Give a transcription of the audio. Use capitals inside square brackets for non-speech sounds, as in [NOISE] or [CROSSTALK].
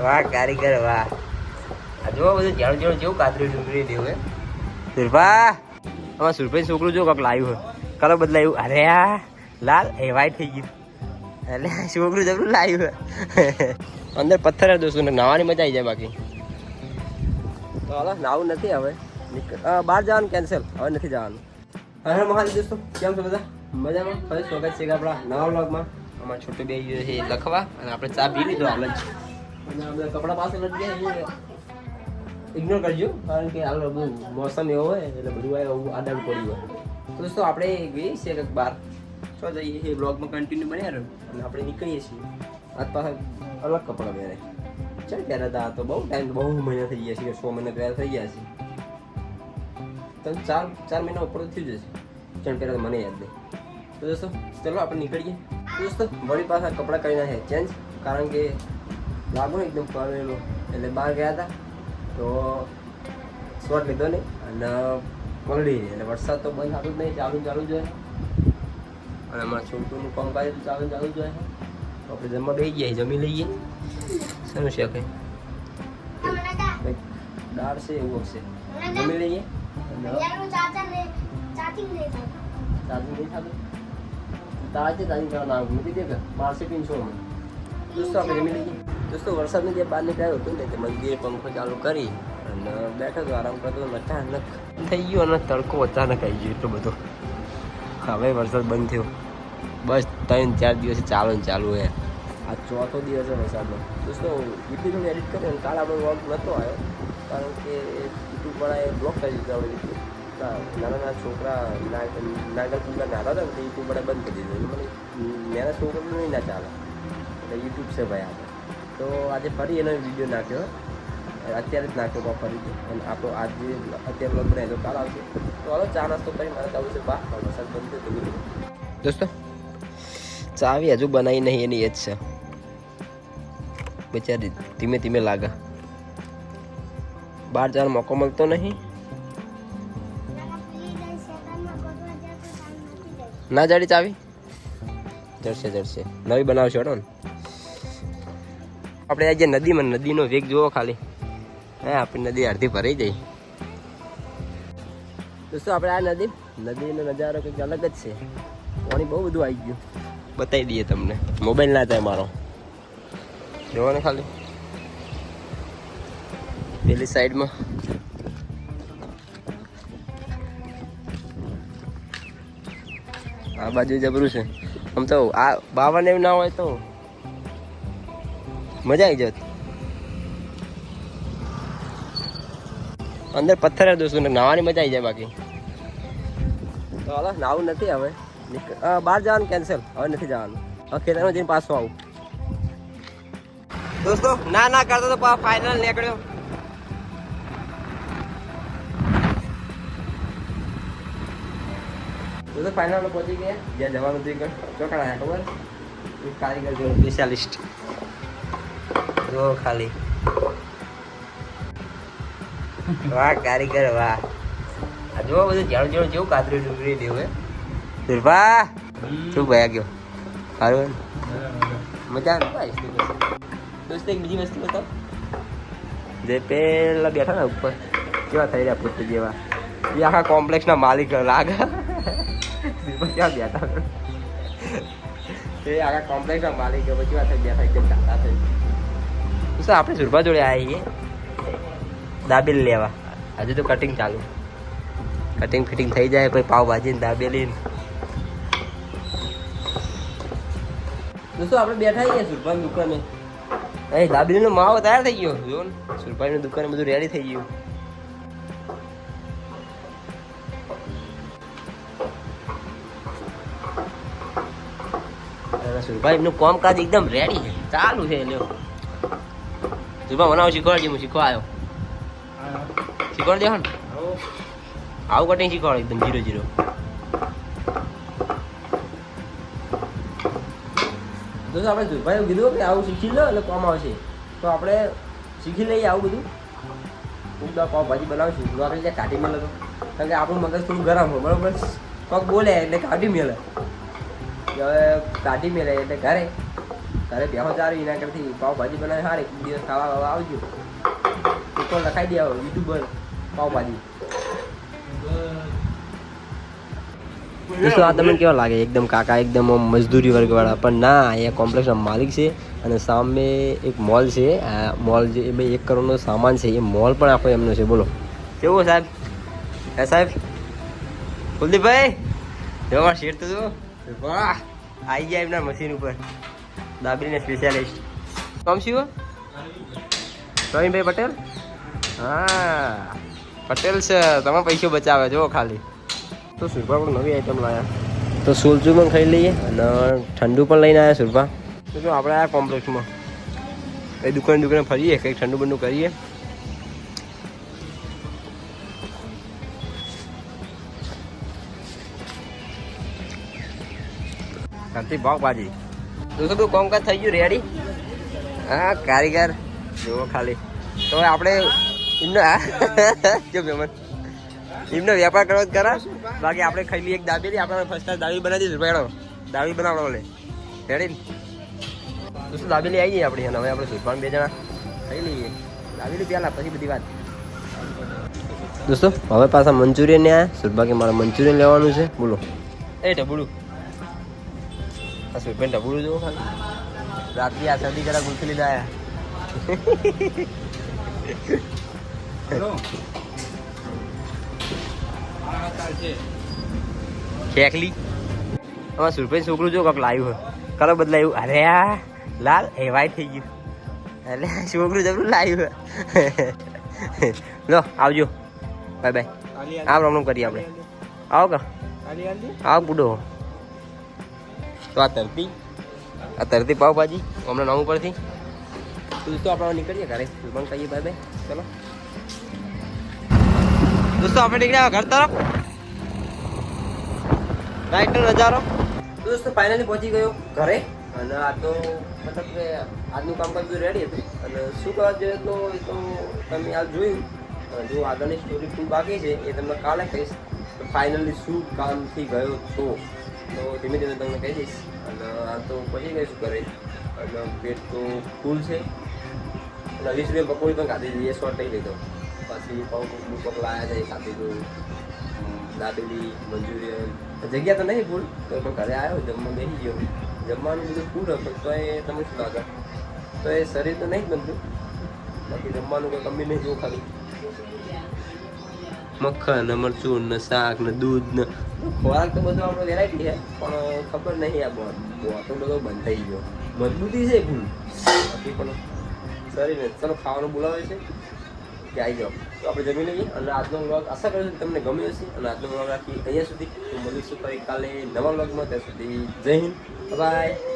વાહ, કારીગર, વાહ. આ જો બધું ઝાડું ઝાડું જેવું કાતરી ડુંગળી દેવું હે? સુરભા અમારા સુરભાઈ છોકરું જો કાંક લાવ્યું હોય. કલર બદલાયું. અરે આ, લાલ, એ વાઈટ થઈ ગયું. એટલે છોકરું જબરું લાવ્યું અંદર પથ્થર હે દોસ્તો નાવાની મજા આવી જાય બાકી. તો હાલો, નાવું નથી હવે. બહાર જવાનું કેન્સલ હવે નથી જવાનું. હર મહાદેવ દોસ્તો, કેમ છો બધા? મજામાં? ફરી સ્વાગત છે આપણા નવા બ્લોગમાં અમારા છોટું બે છે લખવા, અને આપણે ચા પી લીધો હાલ જ. અને આપણે કપડા પાસે લટ ગયા ઇગ્નોર કરજો, કારણ કે હાલ બધું મોસમ એવો હોય, એટલે બધું એવું આડામ પડ્યું હોય. તો દોસ્તો, આપણે ગઈએ છીએ કંઈક બહાર છો જઈએ છીએ બ્લોગમાં કન્ટિન્યુ બન્યા રહ્યો અને આપણે નીકળીએ છીએ. આજ પાછા અલગ કપડાં પહેરે ચાલ પહેર્યા હતા તો બહુ ટાઈમ બહુ મહિના થઈ ગયા છે સો મહિના પહેલાં થઈ ગયા છે. તો ચાર ચાર મહિના ઉપર થયું જશે. ચણ પહેલા મને યાદ નહીં. તો દોસ્તો, ચલો આપણે નીકળીએ. દોસ્તો, વળી પાછા કપડાં કરી નાખે ચેન્જ કારણ કે લાગુ ને એકદમ પડેલો એટલે બહાર ગયા હતા. તો શોર્ટ લીધો નહીં. અને પલડી નહીં એટલે વરસાદ તો બંધ થતું જ નહીં. ચાલુ ચાલુ જોઈએ અને અમારા છોકરુનું કામકાજ ચાલુ ચાલુ જોઈએ તો આપણે જમવા બેસી ગયા. જમી લઈએ. શું છે કંઈ? દાળ છે, એવું હશે. જમી લઈએ. ચાર્જિંગ નહીં થતું. તાજે તાજી કરવા ના મૂકી દે કે. બારસે તીનસો છો દોસ્તો આપણે જમી લઈએ? દોસ્તો, વરસાદની જે બહાર નીકળ્યો હતો ને, તે મંદિરે પંખો ચાલુ કરી અને બેઠો તો આરામ કરતો હતો. અચાનક થઈ ગયો અને તડકો અચાનક આવી ગયો એટલો બધો. હવે વરસાદ બંધ થયો. બસ ત્રણ ચાર દિવસ ચાલુ ને ચાલુ હે. આ ચોથો દિવસ છે વરસાદનો. દોસ્તો યુટ્યુબ થોડું એડિટ કર્યો ને કાલ આપણો વર્ક નહોતો આવ્યો, કારણ કે યુટ્યુબ વાળાએ બ્લોક કરી દીધો YouTube. નાના નાના છોકરા નાગરપુરના નાના હતા ને, તે યુટ્યુબ વાળા બંધ કરી દીધું. મને મેરા છોકરાનું નહીં ના ચાલે. એટલે યુટ્યુબ છે ભાઈ આપણે તો આજે ફરી એનો વીડિયો નાખ્યો અત્યારે જ નાખ્યો બા ફરીથી અને આપણો આજે અત્યારે બ્લોગ બનાવ્યો, કાલ આવશે. તો હાલો, ચા નાસ્તો કરી, મારે જવું છે બા. વરસાદ બંધ થયો દોસ્તો ચાવી હજુ બનાવી નહીં, એની એ જ છે. બિચારી, ધીમે ધીમે લાગે. બહાર જવાનો મોકો મળતો નહીં. ના જાડી ચાવી? જડશે જડશે નવી બનાવશો ને. આપણે આજે નદીમાં નદીનો વેગ જોવો ખાલી. હે, આપણી નદી અડધી ભરાઈ જાય દોસ્તો, આપણે આ નદી, નદીનો નજારો કંઈક અલગ જ છે. પાણી બહુ બધું આવી ગયું. બતાવી દઈએ તમને. મોબાઈલ ના થાય મારો. જોવો ને ખાલી. પેલી સાઈડમાં. આ બાજુ જબરું છે. આમ તો આ બાવન એવું ના હોય તો મજા આવી જત. અંદર પથ્થર હે દોસ્તો નાવાની મજા આવી જાય બાકી. તો હાલો નાવું નથી હવે. બહાર જવાનું કેન્સલ હવે નથી જવાનું. હવે ખેતરમાં જઈને પાછો આવું. દોસ્તો, ના ના કરતો તો ફાઇનલ નીકળ્યો. તો ફાઇનલ પહોંચી ગયા. જ્યાં જવાનું હતું એ ચોકડા ખબર? કારીગર સ્પેશિયાલિસ્ટ જો ખાલી. વાહ કારીગર વાહ. આ જો બધું ઝાડું ઝાડું જેવું કાતરી ડુંગળી દેવું સુરભા શું ભયા ગયો સારું મજા આવે દોસ્તો એક બીજી વસ્તુ બતાવ. જે પેલા બેઠા ને ઉપર. કેવા થઈ રહ્યા પોતે જેવા? એ આખા કોમ્પ્લેક્સના માલિક લાગે. ક્યાં બેઠા? એ આખા કોમ્પ્લેક્સના માલિક કેવા થઈ બેઠા એકદમ ટાટા થઈ. તો આપણે સુરભા જોડે આવીએ દાબેલી લેવા. હજુ તો કટિંગ ચાલુ. કટિંગ ફિટિંગ થઈ જાય કોઈ પાવભાજી ને દાબેલી દોસ્તો આપણે બેઠા છીએ સુરભાની દુકાને. અહીં દાબેલીનો માવો તૈયાર થઈ ગયો. જો ને સુરભાઈની દુકાને બધું રેડી થઈ ગયું. સુરભાઈ એમનું કામકાજ એકદમ રેડી છે. ચાલુ છે લ્યો. સુરભા મને શીખવાડજે હું શીખવા આવ્યો શીખવાડી દે ને આવું કટિંગ શીખવાડે એકદમ જીરો જીરો દોસ્તો આપણે સુરભાઈ કીધું કે આવું શીખી લો એટલે કોમ આવશે તો આપણે શીખી લઈએ આવું બધું દા પાવભાજી બનાવશું તો આપણે ત્યાં કાઢી મળે તો કારણ કે આપણું મગજ થોડું ગરમ હોય બરાબર કોક બોલે એટલે કાઢી મેળે હવે કાઢી મેળે એટલે ઘરે તારે બેહો ચારી એના કરતી પાવભાજી બનાવી સારી એક દિવસ ખાવા વાવા આવજો ઉપર લખાઈ દે યુટ્યુબર પાવભાજી દોસ્તો, આ તમને કેવા લાગે? એકદમ કાકા, એકદમ મજદૂરી વર્ગવાળા. પણ ના એ કોમ્પ્લેક્સના માલિક છે અને સામે એક મોલ છે. આ મોલ જે ભાઈ એક કરોડનો સામાન છે. એ મોલ પણ આપો એમનો છે. બોલો. કેવું સાહેબ? હે સાહેબ? કુલદીપભાઈ? જોવા શેર તો જો. આવી ગયા એમના મશીન ઉપર. દાબરીને સ્પેશિયાલિસ્ટ કોમ શું? પ્રવીણભાઈ પટેલ? હા. પટેલ છે. તમે પૈસો બચાવે જો ખાલી. તો સુરભા પણ નવી આઈટમ લાયા. તો સોલચું પણ ખાઈ લઈએ અને ઠંડુ પણ લઈને આવ્યા સુરભા તો જો આપણે આ કોમ્પ્લેક્સમાં કઈ દુકાન દુકાને ફરીએ કંઈક ઠંડુ બંડુ કરીએ. શાંતિ ભાવ બાજી. દોસ્તો બધું કામકાજ થઈ ગયું રેડી હા, કારીગર. જુઓ ખાલી. તો આપણે એમનો [LAUGHS] એમને વેપાર કરવો જ કરા. બાકી આપણે લઈએ એક દાબેલી આપણે ફર્સ્ટ ક્લાસ દાબેલી બનાવી દઈશું ભાઈ દાબેલી બનાવડો લે રેડી દોસ્તો દાબેલી આવી ગઈ આપણી? હવે આપણે સુરપાન બે જણા. ખાઈ લઈએ. દાબેલી પહેલા, પછી બધી વાત. દોસ્તો, હવે પાછા મંચુરિયન ને આયા સુરભા કે મારે મંચુરિયન લેવાનું છે. બોલો. એ ઢબુડું આ સુરભેન ઢબુડું જુઓ ખાલી. રાત્રિ આ શરદી કરા ગુલકી લીધા આયા ખેકલી હવે સુરભેન છોકરું જો કાંક લાવ્યું હોય. કલર બદલાયું. અરે આ લાલ. એ વાઈટ થઈ ગયું. એટલે છોકરું જબરું લાવ્યું લો આવજો. Bye bye. આમ રમણું કરીએ આપણે. આવો કા. આવો બુડો તો આ તરતી. આ તરતી પાવભાજી હમણાં નામ ઉપરથી. તો દોસ્તો, આપણે નીકળીએ ઘરે. પણ કહીએ બાય બાય. ચલો. દોસ્તો, આપણે નીકળ્યા ઘર તરફ. રાઈટનો નજારો. તો દોસ્તો ફાઇનલી પહોંચી ગયો ઘરે. અને આ તો, મતલબ કે, આજનું કામ બધું રેડી હતું. અને શું કરવા જોઈએ તો, એ તો તમે આ જોયું. જો આગળની સ્ટોરી ખૂબ બાકી છે, એ તમને કાલે કહીશ. ફાઇનલી શું કામથી ગયો તો તો ધીમે ધીમે તમને કહી દઈશ. અને આ તો પછી ગઈ શું કરે. અને પેટ તો ફૂલ છે. અને વીસ રૂપિયા પકોડી પણ ખાધી હતી એ શોર્ટ નહીં લીધો પછી પગ લાયા છે એ ખાધી હતું દાબેલી, મંચુરિયન. જગ્યા તો નહીં ફૂલ. તો પણ ઘરે આવ્યો, જમવા બેસી ગયો. જમવાનું બધું ફૂલ હતું. તો એ તમે શું લાગે તો એ શરીર તો નહીં જ બનતું. બાકી જમવાનું કોઈ કમી નહીં જોવું ખાલી. મક્ખન, ને મરચું, ને શાક, ને દૂધ, ને ખોરાક તો બધો આપણો વેરાયટી છે, પણ ખબર નહીં આ બોટ બધો બંધ થઈ ગયો. મજબૂતી છે ભૂલ બાકી પણ શરીરને ચલો ખાવાનું બોલાવે છે. કે આવી જાઓ. તો આપણે જમી લઈએ અને આજનો વ્લોગ આશા કરું છું તમને ગમ્યો હશે. અને આજનો વ્લોગ રાખી અહીંયા સુધી. મળીશું કાલે નવા વ્લોગમાં ત્યાં સુધી જય હિન્દ. બાય